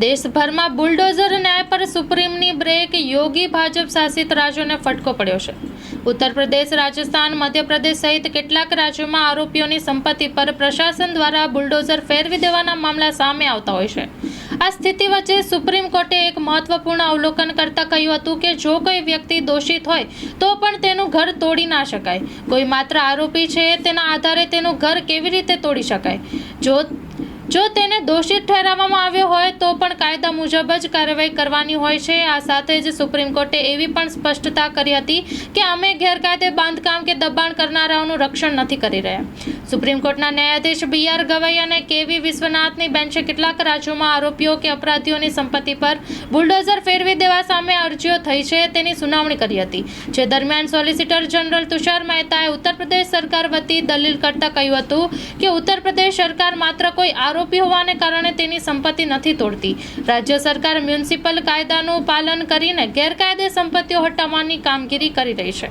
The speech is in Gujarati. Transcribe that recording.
દેશભરમાં બુલડોઝર ન્યાય પર સુપ્રીમની બ્રેક, યોગી ભાજપ શાસિત રાજ્યોને ફટકો પડ્યો છે. ઉત્તર પ્રદેશ રાજસ્થાન, મધ્યપ્રદેશ સહિત કેટલાક રાજ્યોમાં આરોપીઓની સંપત્તિ પર પ્રશાસન દ્વારા બુલડોઝર ફેરવી દેવાના મામલા સામે આવતા હોય છે. આ સ્થિતિ વચ્ચે સુપ્રીમ કોર્ટે એક મહત્વપૂર્ણ અવલોકન કરતા કહ્યું હતું કે જો કોઈ વ્યક્તિ દોષિત હોય, તો પણ તેનું ઘર તોડી ના શકાય. કોઈ માત્ર આરોપી છે, તેના આધારે તેનું ઘર કેવી રીતે તોડી શકાય? જો જો તેને દોષિત ઠેરવવામાં આવ્યો હોય તો પણ કાયદા મુજબ જ કાર્યવાહી કરવાની હોય છે. આ સાથે જ સુપ્રીમ કોર્ટે એવી પણ સ્પષ્ટતા કરી હતી કે અમે ગેરકાયદે બાંધકામ કે દબાણ કરનારાઓનું રક્ષણ નથી કરી રહ્યા. સુપ્રીમ કોર્ટના ન્યાયાધીશ બી આર ગવાઈ અને કેવી વિશ્વનાથની બેન્ચે કેટલાક રાજ્યોમાં આરોપીઓ કે અપરાધીઓની સંપત્તિ પર બુલડોઝર ફેરવી દેવા સામે અરજીઓ થઈ છે તેની સુનાવણી કરી હતી. જે દરમિયાન સોલિસિટર જનરલ તુષાર મહેતાએ ઉત્તર પ્રદેશ સરકાર વતી દલીલ કરતા કહ્યું હતું કે ઉત્તર પ્રદેશ સરકાર માત્ર કોઈ આરોપી હોવાને કારણે તેની સંપત્તિ નથી તોડતી. રાજ્ય સરકાર મ્યુનિસિપલ કાયદાનું પાલન કરીને ગેરકાયદે સંપત્તિઓ હટાવવાની કામગીરી કરી રહી છે.